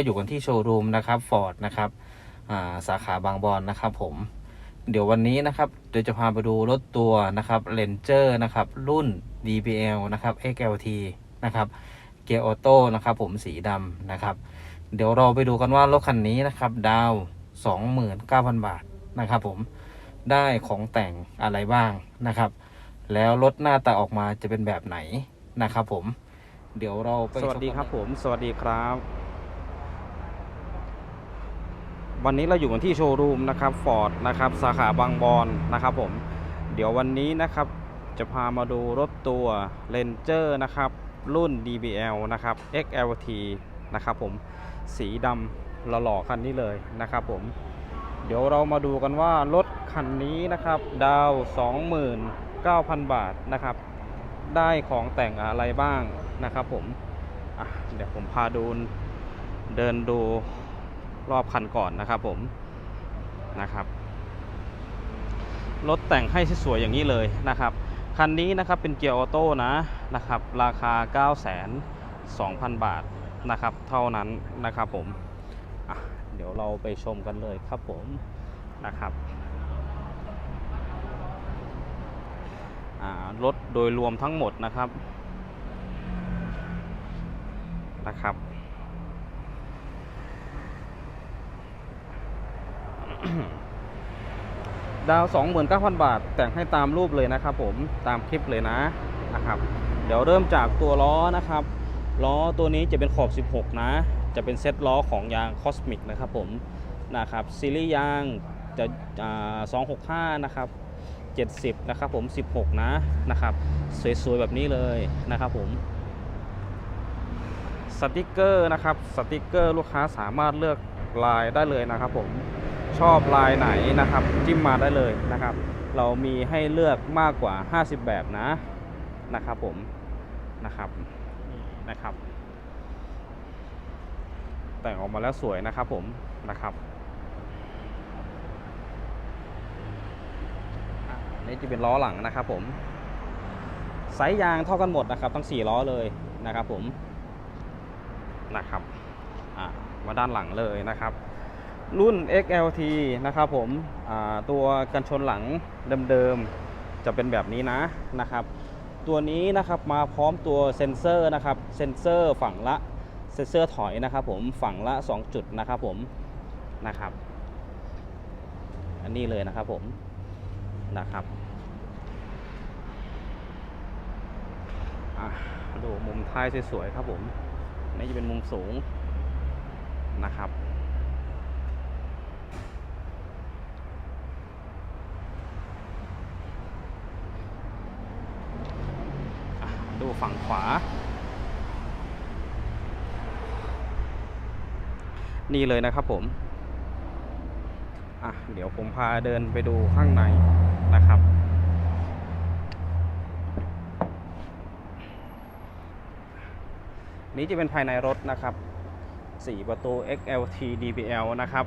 เราอยู่กันที่โชว์รูมนะครับฟอร์ดนะครับาสาขาบางบอนนะครับผมเดี๋ยววันนี้นะครับเดี๋ยวจะพาไปดูรถตัวนะครับเ a นเจอร์นะครับรุ่น DBL นะครับ XLT นะครับเกียร์ออโต้นะครับผมสีดำนะครับ เดี๋ยวเราไปดูกันว่ารถคันนี้นะครับดาว 29,000 บาทนะครับผมได้ของแต่งอะไรบ้างนะครับ แล้วรถหน้าตาออกมาจะเป็นแบบไหนนะครับผมเดี๋ยวเราไปสวัสดีครับผม สวัสดีครับ วันนี้เราอยู่กันที่โชว์รูมนะครับฟอร์ดนะครับสาขาบางบอนนะครับผม เดี๋ยววันนี้นะครับจะพามาดูรถตัว Ranger นะครับรุ่น DBL นะครับ XLT นะครับผมสีดำหล่อๆคันนี้เลยนะครับผม เดี๋ยวเรามาดูกันว่ารถคันนี้นะครับดาว 29,000 บาทนะครับ ได้ของแต่งอะไรบ้างนะครับผมเดี๋ยวผมพาดูเดินดู รอบคันก่อนนะครับผมนะครับรถแต่งให้สวยๆอย่างนี้เลยนะครับคันนี้นะครับเป็นเกียร์ออโต้นะนะครับราคา 9 2 0 0 0 บาทนะครับเท่านั้นนะครับผมเดี๋ยวเราไปชมกันเลยครับผมนะครับรถโดยรวมทั้งหมดนะครับนะครับ ดาว 29,000 บาท แต่งให้ตามรูปเลยนะครับผมตามคลิปเลยนะนะครับ เดี๋ยวเริ่มจากตัวล้อนะครับ ล้อตัวนี้จะเป็นขอบ 16 นะ จะเป็นเซ็ตล้อของยางคอสมิกนะครับผมนะครับซีรีส์ยางจะอ่า265 นะครับ 70 นะครับผม 16 นะนะครับ สวยๆ แบบนี้เลยนะครับผมสติกเกอร์นะครับสติกเกอร์ลูกค้าสามารถเลือกลายได้เลยนะครับผม ชอบลายไหนนะครับ จิ้มมาได้เลยนะครับ เรามีให้เลือกมากกว่า 50 แบบนะนะครับผมนะครับนะครับ แต่งออกมาแล้วสวยนะครับผมนะครับนี่จะเป็นล้อหลังนะครับผมไซส์ยางเท่ากันหมดนะครับทั้ง 4 ล้อเลยนะครับผมนะครับมาด้านหลังเลยนะครับ รุ่น XLT นะครับผมตัวกันชนหลังเดิมๆ จะเป็นแบบนี้นะนะครับ ตัวนี้นะครับมาพร้อมตัวเซ็นเซอร์นะครับ เซ็นเซอร์ฝั่งละเซ็นเซอร์ถอยนะครับผมฝั่งละ 2 จุดนะครับผมนะครับ อันนี้เลยนะครับผมนะครับดูมุมท้ายสวยๆครับผมนี่จะเป็นมุมสูงนะครับ อะ ดูฝั่งขวา นี่เลยนะครับผม อะ เดี๋ยวผมพาเดินไปดูข้างในนะครับ นี้จะเป็นภายในรถนะครับ 4 ประตู XLT DBL นะครับ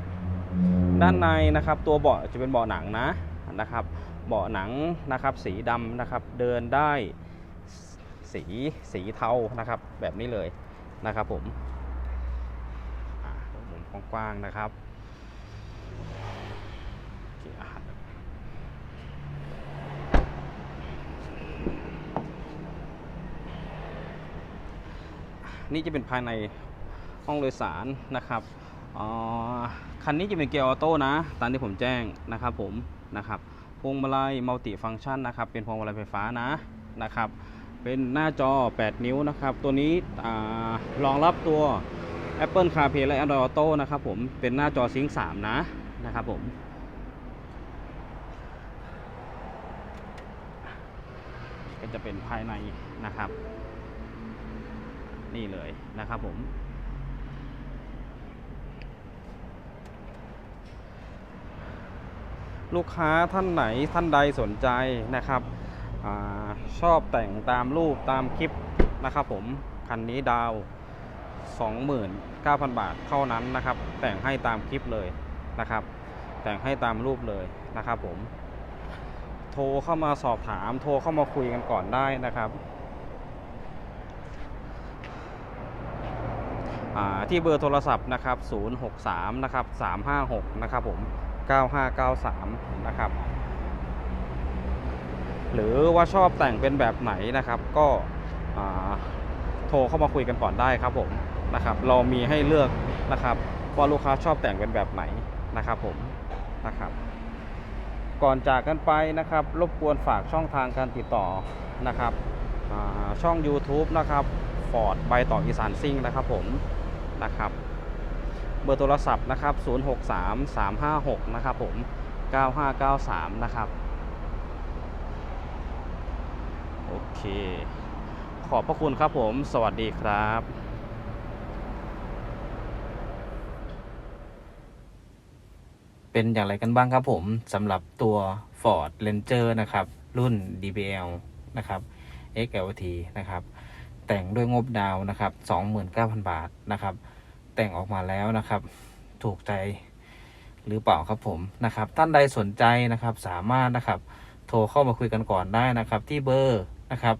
ด้านในนะครับตัวเบาะจะเป็นเบาะหนังนะนะครับ เบาะหนังนะครับ สีดำนะครับ เดินได้ สีสีเทานะครับ แบบนี้เลยนะครับผมอะมุมกว้างๆนะครับนี่จะเป็นภายในห้องโดยสารนะครับอ๋อคันนี้จะเป็นเกียร์ออโต้นะ ตามที่ผมแจ้งนะครับผมนะครับพวงมาลัยมัลติฟังก์ชันนะครับ เป็นพวงมาลัยไฟฟ้านะนะครับ เป็นหน้าจอ 8 นิ้วนะครับ ตัวนี้อารองรับตัว Apple CarPlay และ Android Auto นะครับผม เป็นหน้าจอซิงค์3นะนะครับผม ก็จะเป็นภายในนะครับ นี่เลยนะครับผมลูกค้าท่านไหนท่านใดสนใจนะครับ อชอบแต่งตามรูปตามคลิปนะครับผม คันนี้ดาว 29,000 บาทเท่านั้นนะครับ แต่งให้ตามคลิปเลยนะครับ แต่งให้ตามรูปเลยนะครับผม โทรเข้ามาสอบถาม โทรเข้ามาคุยกันก่อนได้นะครับที่เบอร์โทรศัพท์นะครับ 063 นะครับ 356 นะครับผม 9593 นะครับ หรือว่าชอบแต่งเป็นแบบไหนนะครับ ก็โทรเข้ามาคุยกันก่อนได้ครับผมนะครับ เรามีให้เลือกนะครับว่าลูกค้าชอบแต่งเป็นแบบไหนนะครับผมนะครับ ก่อนจากกันไปนะครับ รบกวนฝากช่องทางการติดต่อนะครับช่อง YouTube นะครับฟอร์ดใบต่ออีสานซิ่งนะครับผมนะครับ เบอร์โทรศัพท์นะครับ 063 356 นะครับผม 9593 นะครับ โอ เค ขอบพระคุณครับผม สวัสดีครับเป็นอย่างไรกันบ้างครับผมสำหรับตัว Ford Ranger นะครับ รุ่น DBL นะครับ XLT นะครับ แต่งด้วยงบดาวนะครับ 29,000 บาทนะครับ แต่งออกมาแล้วนะครับ ถูกใจหรือเปล่าครับผมนะครับ ท่านใดสนใจนะครับ สามารถนะครับ โทรเข้ามาคุยกันก่อนได้นะครับ ที่เบอร์ นะครับ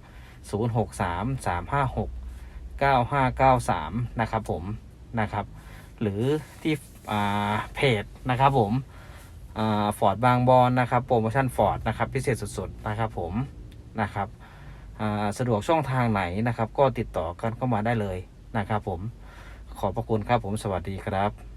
063 356 9593 นะครับผมนะครับ หรือที่อ่าเพจนะครับผมฟอร์ดบางบอนนะครับโปรโมชั่นฟอร์ดนะครับพิเศษสุดๆนะครับผมนะครับอ่าสะดวกช่องทางไหนนะครับ ก็ติดต่อกันเข้ามาได้เลยนะครับผมขอบพระคุณครับผมสวัสดีครับ